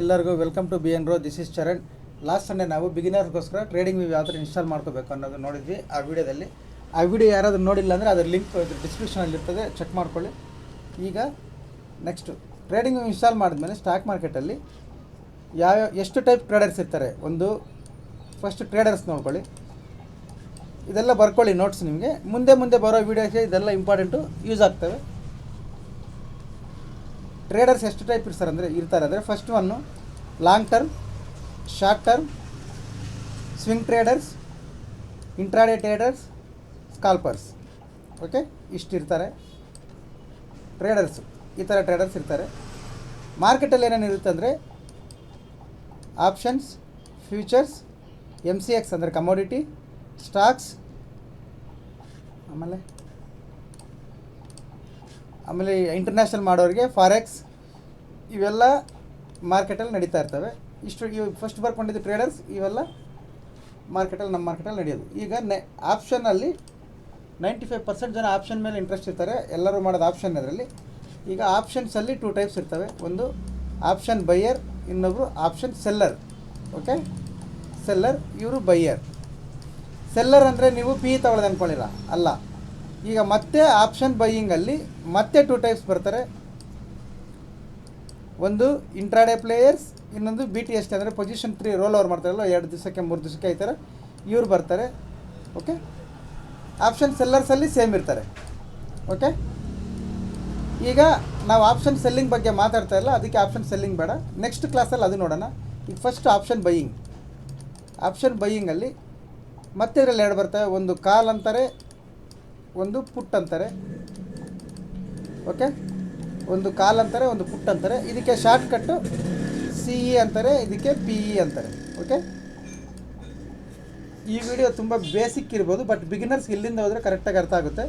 ಎಲ್ಲರಿಗೂ welcome to B N row this is Charan. Last Sunday ನಾವು ಬಿಗಿನರ್ಗೋಸ್ಕರ trading view ಯಾವ ಥರ ಇನ್ಸ್ಟಾಲ್ ಮಾಡ್ಕೋಬೇಕು ಅನ್ನೋದು ನೋಡಿದ್ವಿ ಆ ವಿಡಿಯೋದಲ್ಲಿ. ಆ ವಿಡಿಯೋ ಯಾರಾದರೂ ನೋಡಿಲ್ಲ ಅಂದರೆ ಅದರ ಲಿಂಕ್ ಡಿಸ್ಕ್ರಿಪ್ಷನಲ್ಲಿ ಇರ್ತದೆ ಚೆಕ್ ಮಾಡ್ಕೊಳ್ಳಿ. ಈಗ ನೆಕ್ಸ್ಟು ಟ್ರೇಡಿಂಗ್ ವ್ಯೂ ಇನ್ಸ್ಟಾಲ್ ಮಾಡಿದ್ಮೇಲೆ ಸ್ಟಾಕ್ ಮಾರ್ಕೆಟಲ್ಲಿ ಯಾವ ಎಷ್ಟು ಟೈಪ್ ಟ್ರೇಡರ್ಸ್ ಇರ್ತಾರೆ? ಒಂದು ಫಸ್ಟ್ ಟ್ರೇಡರ್ಸ್ ನೋಡ್ಕೊಳ್ಳಿ. ಇದೆಲ್ಲ ಬರ್ಕೊಳ್ಳಿ ನೋಟ್ಸ್ ನಿಮಗೆ. ಮುಂದೆ ಮುಂದೆ ಬರೋ ವೀಡಿಯೋಗೆ ಇದೆಲ್ಲ ಇಂಪಾರ್ಟೆಂಟು ಯೂಸ್ ಆಗ್ತವೆ. ಟ್ರೇಡರ್ಸ್ ಎಷ್ಟು ಟೈಪ್ ಇರ್ತಾರೆ ಅಂದರೆ ಇರ್ತಾರೆ ಅಂದರೆ first one long term short term swing traders intraday traders scalpers okay ಇಷ್ಟು ಇರ್ತಾರೆ. ಟ್ರೇಡರ್ಸು ಈ ಥರ ಟ್ರೇಡರ್ಸ್ ಇರ್ತಾರೆ. ಮಾರ್ಕೆಟಲ್ಲಿ ಏನೇನು ಇರುತ್ತೆ ಅಂದರೆ options futures M C X ಅಂದರೆ ಕಮೋಡಿಟಿ ಸ್ಟಾಕ್ಸ್ ಆಮೇಲೆ ಆಮೇಲೆ ಇಂಟರ್ನ್ಯಾಷನಲ್ ಮಾಡೋರಿಗೆ ಫಾರೆಕ್ಸ್ ಇವೆಲ್ಲ ಮಾರ್ಕೆಟಲ್ಲಿ ನಡೀತಾ ಇರ್ತವೆ. ಇಷ್ಟು ಇವು ಫಸ್ಟ್ ಬರ್ಕೊಂಡಿದ್ದು ಟ್ರೇಡರ್ಸ್ ಇವೆಲ್ಲ ಮಾರ್ಕೆಟಲ್ಲಿ ನಮ್ಮ ಮಾರ್ಕೆಟಲ್ಲಿ ನಡೆಯೋದು. ಈಗ ನೆ ಆಪ್ಷನಲ್ಲಿ ನೈಂಟಿ ಫೈವ್ ಪರ್ಸೆಂಟ್ ಜನ ಆಪ್ಷನ್ ಮೇಲೆ ಇಂಟ್ರೆಸ್ಟ್ ಇರ್ತಾರೆ. ಎಲ್ಲರೂ ಮಾಡೋದು ಆಪ್ಷನ್ ಅದರಲ್ಲಿ. ಈಗ ಆಪ್ಷನ್ಸಲ್ಲಿ ಟೂ ಟೈಪ್ಸ್ ಇರ್ತವೆ. ಒಂದು ಆಪ್ಷನ್ ಬೈಯರ್ ಇನ್ನೊಬ್ಬರು ಆಪ್ಷನ್ ಸೆಲ್ಲರ್ ಓಕೆ ಸೆಲ್ಲರ್ ಇವರು ಬೈಯರ್ ಸೆಲ್ಲರ್ ಅಂದರೆ ನೀವು ಪಿ ತಗೊಳ್ಳೋದು ಅಂದ್ಕೊಳ್ಳಿಲ್ಲ ಅಲ್ಲ. ಈಗ ಮತ್ತೆ ಆಪ್ಷನ್ ಬೈಯಿಂಗಲ್ಲಿ ಮತ್ತೆ ಟೂ ಟೈಪ್ಸ್ ಬರ್ತಾರೆ. ಒಂದು ಇಂಟ್ರಾಡೇ ಪ್ಲೇಯರ್ಸ್ ಇನ್ನೊಂದು ಬಿ ಟಿ ಎಸ್ ಟಿ ಅಂದರೆ ಪೊಸಿಷನ್ ತ್ರೀ ರೋಲ್ ಓವರ್ ಮಾಡ್ತಾರಲ್ಲ, ಎರಡು ದಿವಸಕ್ಕೆ, ಮೂರು ದಿವಸಕ್ಕೆ ಆಯ್ತಾರೆ ಇವರು ಬರ್ತಾರೆ. ಓಕೆ ಆಪ್ಷನ್ ಸೆಲ್ಲರ್ಸಲ್ಲಿ ಸೇಮ್ ಇರ್ತಾರೆ. ಓಕೆ ಈಗ ನಾವು ಆಪ್ಷನ್ ಸೆಲ್ಲಿಂಗ್ ಬಗ್ಗೆ ಮಾತಾಡ್ತಾ ಇಲ್ಲ, ಅದಕ್ಕೆ ಆಪ್ಷನ್ ಸೆಲ್ಲಿಂಗ್ ಬೇಡ. ನೆಕ್ಸ್ಟ್ ಕ್ಲಾಸಲ್ಲಿ ಅದು ನೋಡೋಣ. ಈಗ ಫಸ್ಟ್ ಆಪ್ಷನ್ ಬೈಯಿಂಗ್ ಆಪ್ಷನ್ ಬೈಯಿಂಗಲ್ಲಿ ಮತ್ತೆ ಇದರಲ್ಲಿ ಎರಡು ಬರ್ತವೆ. ಒಂದು ಕಾಲ್ ಅಂತಾರೆ ಒಂದು ಪುಟ್ ಅಂತಾರೆ. ಓಕೆ? ಒಂದು ಕಾಲ್ ಅಂತಾರೆ, ಒಂದು ಪುಟ್ ಅಂತಾರೆ. ಇದಕ್ಕೆ ಶಾರ್ಟ್ ಕಟ್ಟು ಸಿ ಇ ಅಂತಾರೆ, ಇದಕ್ಕೆ ಪಿ ಇ ಅಂತಾರೆ. ಓಕೆ? ಈ ವಿಡಿಯೋ ತುಂಬ ಬೇಸಿಕ್ ಇರ್ಬೋದು, ಬಟ್ ಬಿಗಿನರ್ಸ್ ಇಲ್ಲಿಂದ ಹೋದರೆ ಕರೆಕ್ಟಾಗಿ ಅರ್ಥ ಆಗುತ್ತೆ.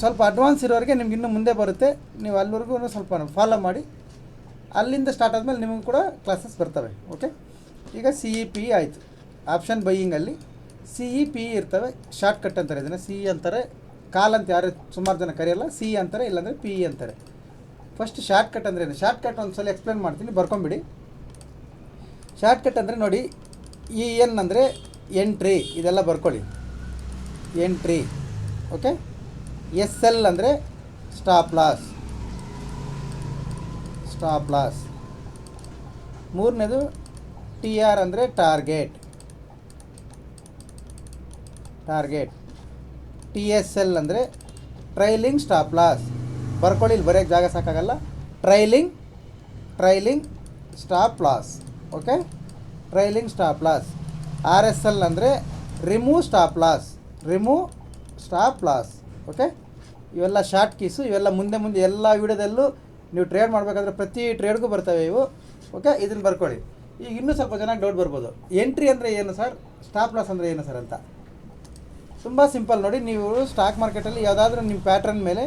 ಸ್ವಲ್ಪ ಅಡ್ವಾನ್ಸ್ ಇರೋರಿಗೆ ನಿಮ್ಗೆ ಇನ್ನೂ ಮುಂದೆ ಬರುತ್ತೆ. ನೀವು ಅಲ್ಲಿವರೆಗೂ ಸ್ವಲ್ಪ ಫಾಲೋ ಮಾಡಿ. ಅಲ್ಲಿಂದ ಸ್ಟಾರ್ಟ್ ಆದಮೇಲೆ ನಿಮಗೆ ಕೂಡ ಕ್ಲಾಸಸ್ ಬರ್ತವೆ. ಓಕೆ? ಈಗ ಸಿ ಇ, ಪಿ ಆಯಿತು. ಆಪ್ಷನ್ ಬೈಯಿಂಗಲ್ಲಿ ಸಿ ಇ ಪಿ ಇ ಇರ್ತವೆ. ಶಾರ್ಟ್ ಕಟ್ ಅಂತಾರೆ ಇದನ್ನು. ಸಿ ಇ ಅಂತಾರೆ. ಕಾಲ್ ಅಂತ ಯಾರು ಸುಮಾರು ಜನ ಕರೆಯಲ್ಲ ಸಿ ಇ ಅಂತಾರೆ, ಇಲ್ಲಾಂದರೆ ಪಿ ಇ ಅಂತಾರೆ. ಫಸ್ಟ್ ಶಾರ್ಟ್ ಕಟ್ ಅಂದರೆ ಏನು? ಶಾರ್ಟ್ ಕಟ್ ಒಂದು ಸಲ ಎಕ್ಸ್ಪ್ಲೇನ್ ಮಾಡ್ತೀನಿ. ಬರ್ಕೊಂಬಿಡಿ. ಶಾರ್ಟ್ ಕಟ್ ಅಂದರೆ ನೋಡಿ ಇ ಎನ್ ಅಂದರೆ ಎಂಟ್ರಿ ಇದೆಲ್ಲ ಬರ್ಕೊಳ್ಳಿ. ಎಂಟ್ರಿ ಓಕೆ ಎಸ್ ಎಲ್ ಅಂದರೆ ಸ್ಟಾಪ್ ಲಾಸ್ ಸ್ಟಾಪ್ ಲಾಸ್ ಮೂರನೇದು ಟಿ ಆರ್ ಅಂದರೆ target target. T S L ಅಂದರೆ ಟ್ರೈಲಿಂಗ್ ಸ್ಟಾಪ್ ಲಾಸ್. ಬರ್ಕೊಳ್ಳಿ, ಇಲ್ಲಿ ಬರೆಯೋಕ್ಕೆ ಜಾಗ ಸಾಕಾಗಲ್ಲ. Trailing trailing stop loss. Okay? Trailing stop loss. R S L ಅಂದರೆ remove stop loss. Remove stop loss. Okay? ಇವೆಲ್ಲ ಶಾರ್ಟ್ ಕೀಸು, ಇವೆಲ್ಲ ಮುಂದೆ ಮುಂದೆ ಎಲ್ಲ ವಿಡಿಯೋದಲ್ಲೂ ನೀವು ಟ್ರೇಡ್ ಮಾಡಬೇಕಾದ್ರೆ ಪ್ರತಿ ಟ್ರೇಡ್ಗೂ ಬರ್ತವೆ ಇವು. ಓಕೆ? ಇದನ್ನು ಬರ್ಕೊಳ್ಳಿ. ಈಗ ಇನ್ನೂ ಸ್ವಲ್ಪ ಚೆನ್ನಾಗಿ ಡೌಟ್ ಬರ್ಬೋದು. ಎಂಟ್ರಿ ಅಂದರೆ ಏನು ಸರ್? ಸ್ಟಾಪ್ ಲಾಸ್ ಅಂದರೆ ಏನು ಸರ್ ಅಂತ? ತುಂಬ ಸಿಂಪಲ್ ನೋಡಿ, ನೀವು ಸ್ಟಾಕ್ ಮಾರ್ಕೆಟಲ್ಲಿ ಯಾವುದಾದ್ರೂ ನಿಮ್ಮ ಪ್ಯಾಟ್ರನ್ ಮೇಲೆ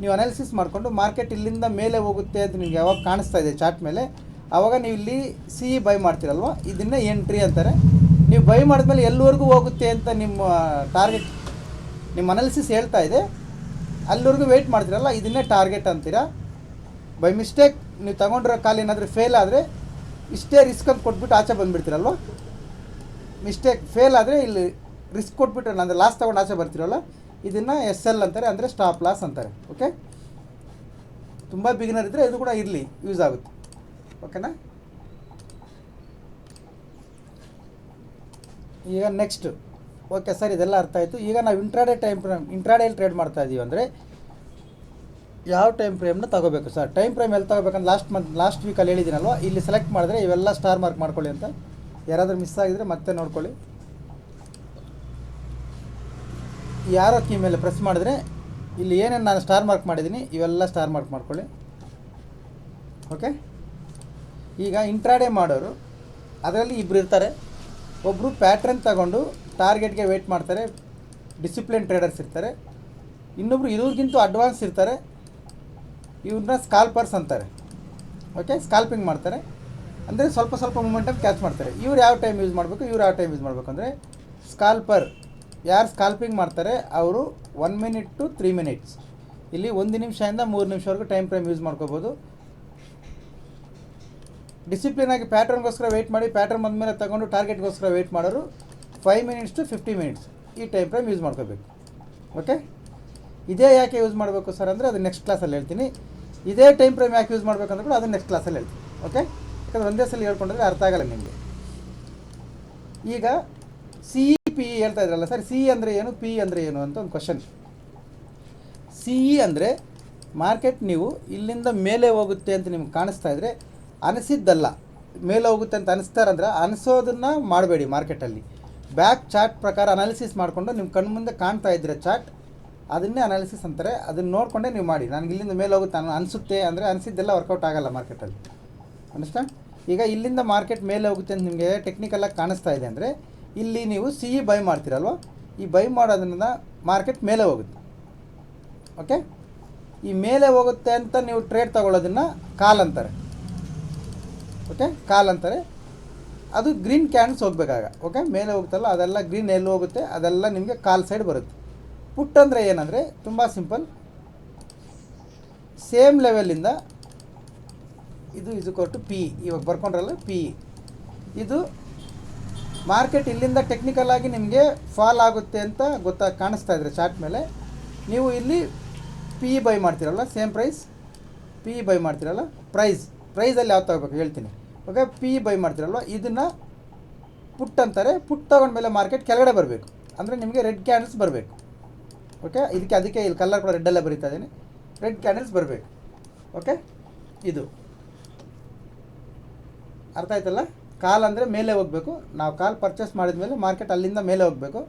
ನೀವು ಅನಾಲಿಸಿಸ್ ಮಾಡಿಕೊಂಡು ಮಾರ್ಕೆಟ್ ಇಲ್ಲಿಂದ ಮೇಲೆ ಹೋಗುತ್ತೆ ಅಂತ ನಿಮ್ಗೆ ಯಾವಾಗ ಕಾಣಿಸ್ತಾ ಇದೆ ಚಾರ್ಟ್ ಮೇಲೆ ಆವಾಗ ನೀವು ಇಲ್ಲಿ ಸಿ ಬೈ ಮಾಡ್ತೀರಲ್ವ? ಇದನ್ನೇ ಎಂಟ್ರಿ ಅಂತಾರೆ. ನೀವು ಬೈ ಮಾಡಿದ್ಮೇಲೆ ಎಲ್ಲಿವರೆಗೂ ಹೋಗುತ್ತೆ ಅಂತ ನಿಮ್ಮ ಟಾರ್ಗೆಟ್ ನಿಮ್ಮ ಅನಾಲಿಸಿಸ್ ಹೇಳ್ತಾ ಇದೆ. ಅಲ್ಲಿವರೆಗೂ ವೆಯ್ಟ್ ಮಾಡ್ತೀರಲ್ಲ, ಇದನ್ನೇ ಟಾರ್ಗೆಟ್ ಅಂತೀರಾ? ಬೈ ಮಿಸ್ಟೇಕ್ ನೀವು ತಗೊಂಡಿರೋ ಕಾಲ್ ಏನಾದರೂ ಫೇಲ್ ಆದರೆ ಇಷ್ಟೇ ರಿಸ್ಕ್ ಅಂತ ಕೊಟ್ಬಿಟ್ಟು ಆಚೆ ಬಂದುಬಿಡ್ತೀರಲ್ವ? ಮಿಸ್ಟೇಕ್ ಫೇಲ್ ಆದರೆ ಇಲ್ಲಿ ರಿಸ್ಕ್ ಕೊಟ್ಬಿಟ್ರೆ ಅಂದರೆ ಲಾಸ್ ತೊಗೊಂಡು ಆಚೆ ಬರ್ತಿರಲ್ಲ? ಇದನ್ನು ಎಸ್ ಎಲ್ ಅಂತಾರೆ, ಅಂದರೆ ಸ್ಟಾಪ್ ಲಾಸ್ ಅಂತಾರೆ ಓಕೆ ತುಂಬ ಬಿಗಿನರ್ ಇದ್ದರೆ ಇದು ಕೂಡ ಇರಲಿ ಯೂಸ್ ಆಗುತ್ತೆ. ಓಕೆನಾ ಈಗ ನೆಕ್ಸ್ಟ್ ಓಕೆ ಸರ್, ಇದೆಲ್ಲ ಅರ್ಥ ಆಯಿತು. ಈಗ ನಾವು ಇಂಟ್ರಾಡೇ ಟೈಮ್ ಫ್ರೇಮ್ ಇಂಟ್ರಾಡೇಲಿ ಟ್ರೇಡ್ ಮಾಡ್ತಾ ಇದ್ದೀವಿ ಅಂದರೆ ಯಾವ ಟೈಮ್ ಫ್ರೇಮ್ನ ತಗೋಬೇಕು ಸರ್? ಟೈಮ್ ಫ್ರೇಮ್ ಎಲ್ಲಿ ತಗೋಬೇಕಂದ್ರೆ ಲಾಸ್ಟ್ ಮಂತ್ ಲಾಸ್ಟ್ ವೀಕಲ್ಲಿ ಹೇಳಿದ್ದೀನಲ್ವ? ಇಲ್ಲಿ ಸೆಲೆಕ್ಟ್ ಮಾಡಿದ್ರೆ ಇವೆಲ್ಲ ಸ್ಟಾರ್ ಮಾರ್ಕ್ ಮಾಡ್ಕೊಳ್ಳಿ ಅಂತ. ಯಾರಾದರೂ ಮಿಸ್ ಆಗಿದ್ರೆ ಮತ್ತೆ ನೋಡ್ಕೊಳ್ಳಿ. ಯಾರೋ ಕೀ ಮೇಲೆ ಪ್ರೆಸ್ ಮಾಡಿದ್ರೆ, ಇಲ್ಲಿ ಏನೇನು ನಾನು ಸ್ಟಾರ್ ಮಾರ್ಕ್ ಮಾಡಿದ್ದೀನಿ, ಇವೆಲ್ಲ ಸ್ಟಾರ್ ಮಾರ್ಕ್ ಮಾಡ್ಕೊಳ್ಳಿ. ಓಕೆ ಈಗ ಇಂಟ್ರಾಡೇ ಮಾಡೋರು, ಅದರಲ್ಲಿ ಇಬ್ಬರು ಇರ್ತಾರೆ. ಒಬ್ಬರು ಪ್ಯಾಟ್ರನ್ ತಗೊಂಡು ಟಾರ್ಗೆಟ್ಗೆ ವೆಯ್ಟ್ ಮಾಡ್ತಾರೆ. ಡಿಸಿಪ್ಲಿನ್ ಟ್ರೇಡರ್ಸ್ ಇರ್ತಾರೆ. ಇನ್ನೊಬ್ರು ಇವ್ರಿಗಿಂತೂ ಅಡ್ವಾನ್ಸ್ ಇರ್ತಾರೆ. ಇವ್ರನ್ನ ಸ್ಕಾಲ್ಪರ್ಸ್ ಅಂತಾರೆ. ಓಕೆ ಸ್ಕಾಲ್ಪಿಂಗ್ ಮಾಡ್ತಾರೆ. ಅಂದರೆ ಸ್ವಲ್ಪ ಸ್ವಲ್ಪ ಮೂಮೆಂಟಲ್ಲಿ ಕ್ಯಾಚ್ ಮಾಡ್ತಾರೆ. ಇವ್ರು ಯಾವ ಟೈಮ್ ಯೂಸ್ ಮಾಡಬೇಕು? ಇವ್ರು ಯಾವ ಟೈಮ್ ಯೂಸ್ ಮಾಡಬೇಕು. ಅಂದರೆ ಸ್ಕಾಲ್ಪರ್ ಯಾರು ಸ್ಕಾಲ್ಪಿಂಗ್ ಮಾಡ್ತಾರೆ, ಅವರು one minute to three minutes ಇಲ್ಲಿ ಒಂದು ನಿಮಿಷದಿಂದ ಮೂರು ನಿಮಿಷವರೆಗೂ ಟೈಮ್ ಫ್ರೇಮ್ ಯೂಸ್ ಮಾಡ್ಕೋಬೋದು. ಡಿಸಿಪ್ಲಿನ್ ಆಗಿ ಪ್ಯಾಟ್ರನ್ಗೋಸ್ಕರ ವೆಯ್ಟ್ ಮಾಡಿ ಪ್ಯಾಟ್ರನ್ ಬಂದಮೇಲೆ ತಗೊಂಡು ಟಾರ್ಗೆಟ್ಗೋಸ್ಕರ ವೆಯ್ಟ್ ಮಾಡೋರು five minutes to fifty minutes ಈ ಟೈಮ್ ಫ್ರೇಮ್ ಯೂಸ್ ಮಾಡ್ಕೋಬೇಕು. ಓಕೆ ಇದೇ ಯಾಕೆ ಯೂಸ್ ಮಾಡಬೇಕು ಸರ್ ಅಂದರೆ ಅದು ನೆಕ್ಸ್ಟ್ ಕ್ಲಾಸಲ್ಲಿ ಹೇಳ್ತೀನಿ. ಇದೇ ಟೈಮ್ ಫ್ರೇಮ್ ಯಾಕೆ ಯೂಸ್ ಮಾಡಬೇಕಂದ್ರೆ ಕೂಡ ಅದು ನೆಕ್ಸ್ಟ್ ಕ್ಲಾಸಲ್ಲಿ ಹೇಳ್ತೀನಿ. ಓಕೆ ಯಾಕಂದ್ರೆ ಒಂದೇ ಸಲ ಹೇಳ್ಕೊಂಡ್ರೆ ಅರ್ಥ ಆಗಲ್ಲ ನಿಮಗೆ. ಈಗ ಸಿ ಪಿ ಹೇಳ್ತಾ ಇದ್ರಲ್ಲ ಸರ್ ಸಿ ಅಂದರೆ ಏನು ಪಿ ಅಂದರೆ ಏನು ಅಂತ ಒಂದು ಕ್ವಶನ್ ಸಿ ಇ ಅಂದರೆ ಮಾರ್ಕೆಟ್ ನೀವು ಇಲ್ಲಿಂದ ಮೇಲೆ ಹೋಗುತ್ತೆ ಅಂತ ನಿಮ್ಗೆ ಕಾಣಿಸ್ತಾ ಇದ್ರೆ, ಅನಿಸಿದ್ದಲ್ಲ, ಮೇಲೆ ಹೋಗುತ್ತೆ ಅಂತ ಅನಿಸ್ತಾರಂದ್ರೆ ಅನಿಸೋದನ್ನು ಮಾಡಬೇಡಿ ಮಾರ್ಕೆಟಲ್ಲಿ ಬ್ಯಾಕ್ ಚಾರ್ಟ್ ಪ್ರಕಾರ ಅನಾಲಿಸಿಸ್ ಮಾಡಿಕೊಂಡು ನಿಮ್ಮ ಕಣ್ಮುಂದೆ ಕಾಣ್ತಾ ಇದ್ರೆ ಚಾರ್ಟ್ ಅದನ್ನೇ ಅನಾಲಿಸಿಸ್ ಅಂತಾರೆ, ಅದನ್ನು ನೋಡಿಕೊಂಡೇ ನೀವು ಮಾಡಿ. ನನಗೆ ಇಲ್ಲಿಂದ ಮೇಲೆ ಹೋಗುತ್ತೆ ಅನಿಸುತ್ತೆ ಅಂದರೆ ಅನಿಸಿದ್ದೆಲ್ಲ ವರ್ಕೌಟ್ ಆಗಲ್ಲ ಮಾರ್ಕೆಟಲ್ಲಿ ಅನಿಸ್ತಾ ಈಗ ಇಲ್ಲಿಂದ ಮಾರ್ಕೆಟ್ ಮೇಲೆ ಹೋಗುತ್ತೆ ಅಂತ ನಿಮಗೆ ಟೆಕ್ನಿಕಲ್ಲಾಗಿ ಕಾಣಿಸ್ತಾ ಇದೆ ಅಂದರೆ ಇಲ್ಲಿ ನೀವು ಸಿ ಇ ಬೈ ಮಾಡ್ತೀರಲ್ವ? ಈ ಬೈ ಮಾಡೋದ್ರಿಂದ ಮಾರ್ಕೆಟ್ ಮೇಲೆ ಹೋಗುತ್ತೆ. ಓಕೆ ಈ ಮೇಲೆ ಹೋಗುತ್ತೆ ಅಂತ ನೀವು ಟ್ರೇಡ್ ತಗೊಳ್ಳೋದನ್ನು ಕಾಲ್ ಅಂತಾರೆ. ಓಕೆ ಕಾಲ್ ಅಂತಾರೆ. ಅದು ಗ್ರೀನ್ ಕ್ಯಾನ್ಸ್ ಹೋಗಬೇಕಾಗ. ಓಕೆ ಮೇಲೆ ಹೋಗುತ್ತಲ್ಲ, ಅದೆಲ್ಲ ಗ್ರೀನ್ ಎಲ್ಲಿ ಹೋಗುತ್ತೆ? ಅದೆಲ್ಲ ನಿಮಗೆ ಕಾಲ್ ಸೈಡ್ ಬರುತ್ತೆ. ಪುಟ್ ಅಂದರೆ ಏನಂದರೆ, ತುಂಬ ಸಿಂಪಲ್ ಸೇಮ್ ಲೆವೆಲಿಂದ ಇದು ಇದು ಕೊಟ್ಟು ಪಿ ಇವಾಗ ಬರ್ಕೊಂಡ್ರಲ್ಲ ಪಿ ಇದು ಮಾರ್ಕೆಟ್ ಇಲ್ಲಿಂದ ಟೆಕ್ನಿಕಲ್ ಆಗಿ ನಿಮಗೆ ಫಾಲ್ ಆಗುತ್ತೆ ಅಂತ ಗೊತ್ತಾ ಕಾಣಿಸ್ತಾ ಇದ್ರೆ ಚಾರ್ಟ್ ಮೇಲೆ. ನೀವು ಇಲ್ಲಿ ಪಿ ಬೈ ಮಾಡ್ತೀರಲ್ಲ ಸೇಮ್ ಪ್ರೈಸ್ ಪಿ ಬೈ ಮಾಡ್ತೀರಲ್ಲ ಪ್ರೈಸ್ ಪ್ರೈಸಲ್ಲಿ ಯಾವ ತಗೋಬೇಕು ಹೇಳ್ತೀನಿ. ಓಕೆ ಪಿ ಬೈ ಮಾಡ್ತೀರಲ್ವ? ಇದನ್ನು ಪುಟ್ ಅಂತಾರೆ. ಪುಟ್ ತಗೊಂಡ್ಮೇಲೆ ಮಾರ್ಕೆಟ್ ಕೆಳಗಡೆ ಬರಬೇಕು. ಅಂದರೆ ನಿಮಗೆ ರೆಡ್ ಕ್ಯಾಂಡಲ್ಸ್ ಬರಬೇಕು. ಓಕೆ ಇದಕ್ಕೆ ಅದಕ್ಕೆ ಇಲ್ಲಿ ಕಲರ್ ಕೂಡ ರೆಡ್ಡಲ್ಲೇ ಬರೀತಾ ಇದ್ದೀನಿ. ರೆಡ್ ಕ್ಯಾಂಡಲ್ಸ್ ಬರಬೇಕು. ಓಕೆ ಇದು. ಅರ್ಥ ಆಯ್ತಲ್ಲ? ಕಾಲ್ ಅಂದರೆ ಮೇಲೆ ಹೋಗಬೇಕು. ನಾವು ಕಾಲ್ ಪರ್ಚೇಸ್ ಮಾಡಿದ ಮೇಲೆ ಮಾರ್ಕೆಟ್ ಅಲ್ಲಿಂದ ಮೇಲೆ ಹೋಗಬೇಕು.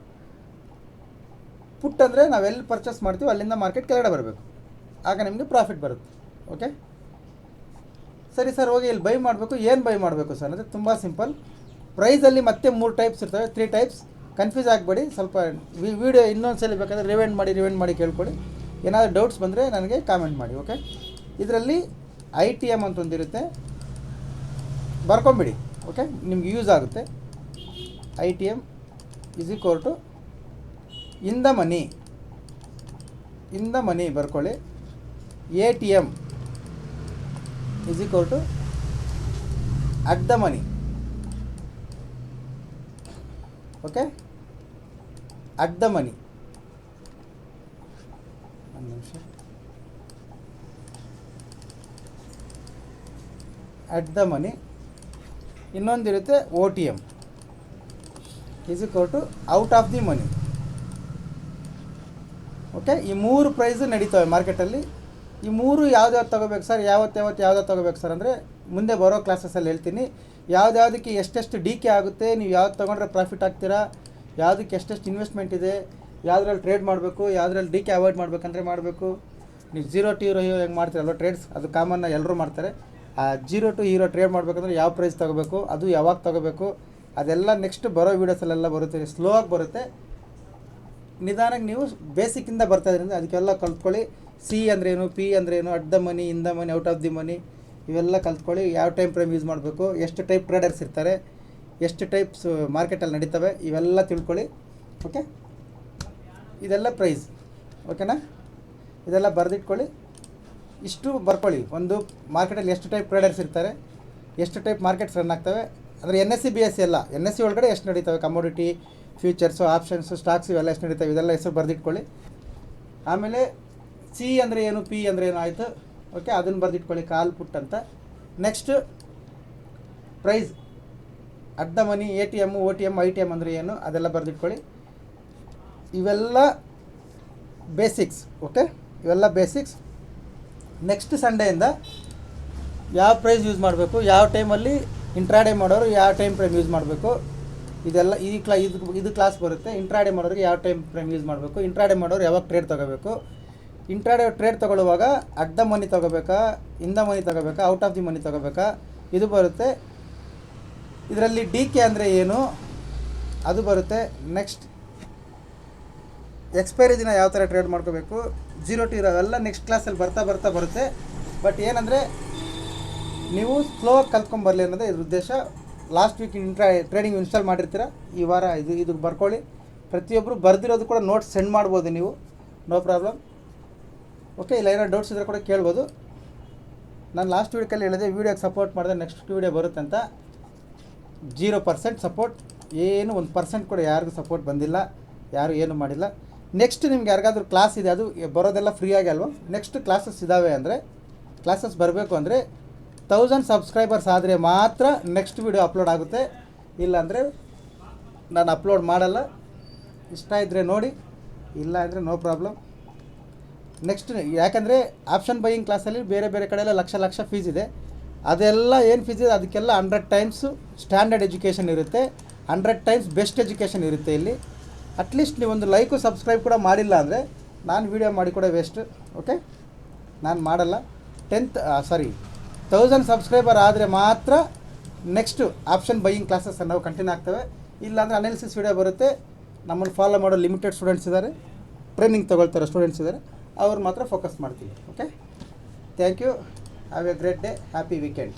ಪುಟ್ ಅಂದರೆ ನಾವು ಎಲ್ಲಿ ಪರ್ಚೇಸ್ ಮಾಡ್ತೀವಿ ಅಲ್ಲಿಂದ ಮಾರ್ಕೆಟ್ ಕೆಳಗಡೆ ಬರಬೇಕು. ಆಗ ನಿಮಗೆ ಪ್ರಾಫಿಟ್ ಬರುತ್ತೆ. ಓಕೆ ಸರಿ ಸರ್ ಹೋಗಿ ಇಲ್ಲಿ ಬೈ ಮಾಡಬೇಕು. ಏನು ಬೈ ಮಾಡಬೇಕು ಸರ್ ಅಂದರೆ ತುಂಬ ಸಿಂಪಲ್ ಪ್ರೈಸಲ್ಲಿ ಮತ್ತೆ ಮೂರು ಟೈಪ್ಸ್ ಇರ್ತವೆ. ತ್ರೀ ಟೈಪ್ಸ್ ಕನ್ಫ್ಯೂಸ್ ಆಗಬೇಡಿ. ಸ್ವಲ್ಪ ವಿಡಿಯೋ ಇನ್ನೊಂದು ಸಲ ಬೇಕಾದರೆ ರಿವೈಂಡ್ ಮಾಡಿ ರಿವೈಂಡ್ ಮಾಡಿ ಕೇಳ್ಕೊಳ್ಳಿ. ಏನಾದರೂ ಡೌಟ್ಸ್ ಬಂದರೆ ನನಗೆ ಕಾಮೆಂಟ್ ಮಾಡಿ ಓಕೆ ಇದರಲ್ಲಿ ಐ ಟಿ ಎಂ ಅಂತ ಒಂದಿರುತ್ತೆ. ಬರ್ಕೊಂಬಿಡಿ. ಓಕೆ ನಿಮ್ಗೆ ಯೂಸ್ ಆಗುತ್ತೆ. I T M is equal to in the money in the money ಬರ್ಕೊಳ್ಳಿ. A T M is equal to at the money okay at the money ಒಂದು ನಿಮಿಷ. At the money ಇನ್ನೊಂದಿರುತ್ತೆ O T M is equal to out of the money okay ಈ ಮೂರು price ನಡೀತವೆ ಮಾರ್ಕೆಟಲ್ಲಿ ಈ ಮೂರು ಯಾವ್ದ್ಯಾವ್ದು ತೊಗೋಬೇಕು ಸರ್ ಯಾವತ್ತು ಯಾವತ್ತು ಯಾವ್ದಾವ್ದು ತೊಗೋಬೇಕು ಸರ್ ಅಂದರೆ ಮುಂದೆ ಬರೋ ಕ್ಲಾಸಸ್ಸಲ್ಲಿ ಹೇಳ್ತೀನಿ. ಯಾವ್ದ್ಯಾವ್ದಕ್ಕೆ ಎಷ್ಟೆಷ್ಟು ಡಿ ಕೆ ಆಗುತ್ತೆ, ನೀವು ಯಾವ್ದು ತೊಗೊಂಡ್ರೆ ಪ್ರಾಫಿಟ್ ಆಗ್ತೀರಾ, ಯಾವುದಕ್ಕೆ ಎಷ್ಟೆಷ್ಟು ಇನ್ವೆಸ್ಟ್ಮೆಂಟ್ ಇದೆ, ಯಾವುದ್ರಲ್ಲಿ ಟ್ರೇಡ್ ಮಾಡಬೇಕು, ಯಾವುದ್ರಲ್ಲಿ ಡಿ ಕೆ ಅವಾಯ್ಡ್ ಮಾಡಬೇಕಂದ್ರೆ ಮಾಡಬೇಕು. ನೀವು ಜೀರೋ ಟಿ ರೋ ಹೆಂಗೆ ಮಾಡ್ತೀರಲ್ವ ಟ್ರೇಡ್ಸ್ ಅದು ಕಾಮನ್ನ ಎಲ್ಲರೂ ಮಾಡ್ತಾರೆ. ಜೀರೋ ಟು ಹೀರೋ ಟ್ರೇಡ್ ಮಾಡಬೇಕಂದ್ರೆ ಯಾವ ಪ್ರೈಸ್ ತಗೋಬೇಕು, ಅದು ಯಾವಾಗ ತಗೋಬೇಕು, ಅದೆಲ್ಲ ನೆಕ್ಸ್ಟ್ ಬರೋ ವೀಡಿಯೋಸಲ್ಲೆಲ್ಲ ಬರುತ್ತೆ ಸ್ಲೋ ಆಗಿ ಬರುತ್ತೆ. ನಿಧಾನಕ್ಕೆ ನೀವು ಬೇಸಿಕ್ಕಿಂದ ಬರ್ತಾ ಇದ್ರಿಂದ ಅದಕ್ಕೆಲ್ಲ ಕಲ್ತ್ಕೊಳ್ಳಿ. ಸಿ ಅಂದ್ರೇನು ಪಿ ಅಂದ್ರೇನು at the money in the money out of the money ಇವೆಲ್ಲ ಕಲ್ತ್ಕೊಳ್ಳಿ. ಯಾವ ಟೈಮ್ ಫ್ರೇಮ್ ಯೂಸ್ ಮಾಡಬೇಕು, ಎಷ್ಟು ಟೈಪ್ ಟ್ರೇಡರ್ಸ್ ಇರ್ತಾರೆ, ಎಷ್ಟು ಟೈಪ್ಸ್ ಮಾರ್ಕೆಟಲ್ಲಿ ನಡೀತವೆ, ಇವೆಲ್ಲ ತಿಳ್ಕೊಳ್ಳಿ. ಓಕೆ ಇದೆಲ್ಲ ಪ್ರೈಸ್ ಓಕೆನಾ ಇದೆಲ್ಲ ಬರೆದಿಟ್ಕೊಳ್ಳಿ. ಇಷ್ಟು ಬರ್ಕೊಳ್ಳಿ. ಒಂದು ಮಾರ್ಕೆಟಲ್ಲಿ ಎಷ್ಟು ಟೈಪ್ ಟ್ರೇಡರ್ಸ್ ಇರ್ತಾರೆ, ಎಷ್ಟು ಟೈಪ್ ಮಾರ್ಕೆಟ್ಸ್ ರನ್ ಆಗ್ತವೆ. ಅಂದರೆ N S C B S C ಎಲ್ಲ ಎನ್ ಎಸ್ ಸಿ ಒಳಗಡೆ ಎಷ್ಟು ನಡೀತವೆ? ಕಮೋಡಿಟಿ ಫ್ಯೂಚರ್ಸು ಆಪ್ಷನ್ಸು ಸ್ಟಾಕ್ಸ್ ಇವೆಲ್ಲ ಎಷ್ಟು ನಡೀತವೆ? ಇದೆಲ್ಲ ಹೆಸರು ಬರೆದಿಟ್ಕೊಳ್ಳಿ. ಆಮೇಲೆ ಸಿ ಅಂದರೆ ಏನು? ಪಿ ಅಂದರೆ ಏನು? ಆಯಿತು. ಓಕೆ ಅದನ್ನು ಬರೆದಿಟ್ಕೊಳ್ಳಿ. ಕಾಲ್ ಪುಟ್ ಅಂತ. Next price at the money A T M O T M I T M ಅಂದರೆ ಏನು? ಅದೆಲ್ಲ ಬರೆದಿಟ್ಕೊಳ್ಳಿ. ಇವೆಲ್ಲ ಬೇಸಿಕ್ಸ್ ಓಕೆ ಇವೆಲ್ಲ ಬೇಸಿಕ್ಸ್ ನೆಕ್ಸ್ಟ್ ಸಂಡೆಯಿಂದ ಯಾವ ಪ್ರೈಸ್ ಯೂಸ್ ಮಾಡಬೇಕು, ಯಾವ ಟೈಮಲ್ಲಿ ಇಂಟ್ರಾಡೇ ಮಾಡೋರು ಯಾವ ಟೈಮ್ ಫ್ರೇಮ್ ಯೂಸ್ ಮಾಡಬೇಕು, ಇದೆಲ್ಲ ಈ ಕ್ಲಾ ಇದು ಇದು ಕ್ಲಾಸ್ ಬರುತ್ತೆ. ಇಂಟ್ರಾಡೇ ಮಾಡೋರಿಗೆ ಯಾವ ಟೈಮ್ ಫ್ರೇಮ್ ಯೂಸ್ ಮಾಡಬೇಕು ಇಂಟ್ರಾಡೇ ಮಾಡೋರು ಯಾವಾಗ ಟ್ರೇಡ್ ತೊಗೋಬೇಕು. ಇಂಟ್ರಾಡೇ ಟ್ರೇಡ್ ತೊಗೊಳ್ಳುವಾಗ ದ ಮನಿ ತೊಗೋಬೇಕಾ ಇನ್ ದ ಮನಿ ತೊಗೋಬೇಕಾ ಔಟ್ ಆಫ್ ದಿ ಮನಿ ತೊಗೋಬೇಕಾ, ಇದು ಬರುತ್ತೆ. ಇದರಲ್ಲಿ ಡಿ ಕೆ ಅಂದರೆ ಏನು, ಅದು ಬರುತ್ತೆ. ನೆಕ್ಸ್ಟ್ ಎಕ್ಸ್ಪೈರಿ ದಿನ ಯಾವ ಥರ ಟ್ರೇಡ್ ಮಾಡ್ಕೋಬೇಕು? ಜೀರೋ ಟು ಇರೋವೆಲ್ಲ ನೆಕ್ಸ್ಟ್ ಕ್ಲಾಸಲ್ಲಿ ಬರ್ತಾ ಬರ್ತಾ ಬರುತ್ತೆ. ಬಟ್ ಏನಂದರೆ, ನೀವು ಸ್ಲೋ ಕಲ್ತ್ಕೊಂಬರಲಿ ಅನ್ನೋದೇ ಇದ್ರ ಉದ್ದೇಶ. Last week intra trading install ಮಾಡಿರ್ತೀರ? ಈ ವಾರ ಇದು ಇದು ಬರ್ಕೊಳ್ಳಿ. ಪ್ರತಿಯೊಬ್ಬರು ಬರೆದಿರೋದು ಕೂಡ ನೋಟ್ಸ್ ಸೆಂಡ್ ಮಾಡ್ಬೋದು ನೀವು. ನೋ ಪ್ರಾಬ್ಲಮ್ ಓಕೆ ಇಲ್ಲ ಏನೋ ಡೌಟ್ಸ್ ಇದ್ದರೆ ಕೂಡ ಕೇಳ್ಬೋದು. ನಾನು ಲಾಸ್ಟ್ ವೀಡಿಯೋಕಲ್ಲಿ ಹೇಳಿದೆ ವೀಡಿಯೋಗೆ ಸಪೋರ್ಟ್ ಮಾಡಿದ್ರೆ ನೆಕ್ಸ್ಟ್ ವೀಡಿಯೋ ಬರುತ್ತೆ ಅಂತ. ಜೀರೋ ಪರ್ಸೆಂಟ್ ಸಪೋರ್ಟ್ ಏನು ಒಂದು ಪರ್ಸೆಂಟ್ ಕೂಡ ಯಾರಿಗೂ ಸಪೋರ್ಟ್ ಬಂದಿಲ್ಲ. ಯಾರು ಏನು ಮಾಡಿಲ್ಲ. ನೆಕ್ಸ್ಟ್ ನಿಮ್ಗೆ ಯಾರಿಗಾದ್ರೂ ಕ್ಲಾಸ್ ಇದೆ, ಅದು ಬರೋದೆಲ್ಲ ಫ್ರೀಯಾಗಿ ಅಲ್ವಾ? ನೆಕ್ಸ್ಟ್ ಕ್ಲಾಸಸ್ ಇದ್ದಾವೆ ಅಂದರೆ ಕ್ಲಾಸಸ್ ಬರಬೇಕು ಅಂದರೆ ತೌಸಂಡ್ ಸಬ್ಸ್ಕ್ರೈಬರ್ಸ್ ಆದರೆ ಮಾತ್ರ ನೆಕ್ಸ್ಟ್ ವೀಡಿಯೋ ಅಪ್ಲೋಡ್ ಆಗುತ್ತೆ. ಇಲ್ಲಾಂದರೆ ನಾನು ಅಪ್ಲೋಡ್ ಮಾಡಲ್ಲ. ಇಷ್ಟ ಇದ್ದರೆ ನೋಡಿ, ಇಲ್ಲ ಅಂದರೆ ನೋ ಪ್ರಾಬ್ಲಮ್ ನೆಕ್ಸ್ಟ್ ಯಾಕಂದರೆ ಆಪ್ಷನ್ ಬೈಯಿಂಗ್ ಕ್ಲಾಸಲ್ಲಿ ಬೇರೆ ಬೇರೆ ಕಡೆ ಎಲ್ಲ ಲಕ್ಷ ಲಕ್ಷ ಫೀಸ್ ಇದೆ. ಅದೆಲ್ಲ ಏನು ಫೀಸ್ ಇದೆ, ಅದಕ್ಕೆಲ್ಲ ಹಂಡ್ರೆಡ್ ಟೈಮ್ಸು ಸ್ಟ್ಯಾಂಡರ್ಡ್ ಎಜುಕೇಷನ್ ಇರುತ್ತೆ. ಹಂಡ್ರೆಡ್ ಟೈಮ್ಸ್ ಬೆಸ್ಟ್ ಎಜುಕೇಷನ್ ಇರುತ್ತೆ ಇಲ್ಲಿ. ಅಟ್ಲೀಸ್ಟ್ ನೀವೊಂದು ಲೈಕು ಸಬ್ಸ್ಕ್ರೈಬ್ ಕೂಡ ಮಾಡಿಲ್ಲ ಅಂದರೆ ನಾನು ವೀಡಿಯೋ ಮಾಡಿ ಕೂಡ ವೇಸ್ಟ್ ಓಕೆ ನಾನು ಮಾಡಲ್ಲ. ಟೆಂತ್ ಸಾರಿ ತೌಸಂಡ್ ಸಬ್ಸ್ಕ್ರೈಬರ್ ಆದರೆ ಮಾತ್ರ ನೆಕ್ಸ್ಟು ಆಪ್ಷನ್ ಬೈಯಿಂಗ್ ಕ್ಲಾಸಸ್ ನಾವು ಕಂಟಿನ್ಯೂ ಆಗ್ತವೆ. ಇಲ್ಲಾಂದರೆ ಅನಾಲಿಸಿಸ್ ವೀಡಿಯೋ ಬರುತ್ತೆ. ನಮ್ಮನ್ನು ಫಾಲೋ ಮಾಡೋ ಲಿಮಿಟೆಡ್ ಸ್ಟೂಡೆಂಟ್ಸ್ ಇದ್ದಾರೆ ಟ್ರೈನಿಂಗ್ ತೊಗೊಳ್ತಾರೆ ಸ್ಟೂಡೆಂಟ್ಸ್ ಇದ್ದಾರೆ ಅವ್ರು ಮಾತ್ರ ಫೋಕಸ್ ಮಾಡ್ತೀವಿ okay thank you have a great day happy weekend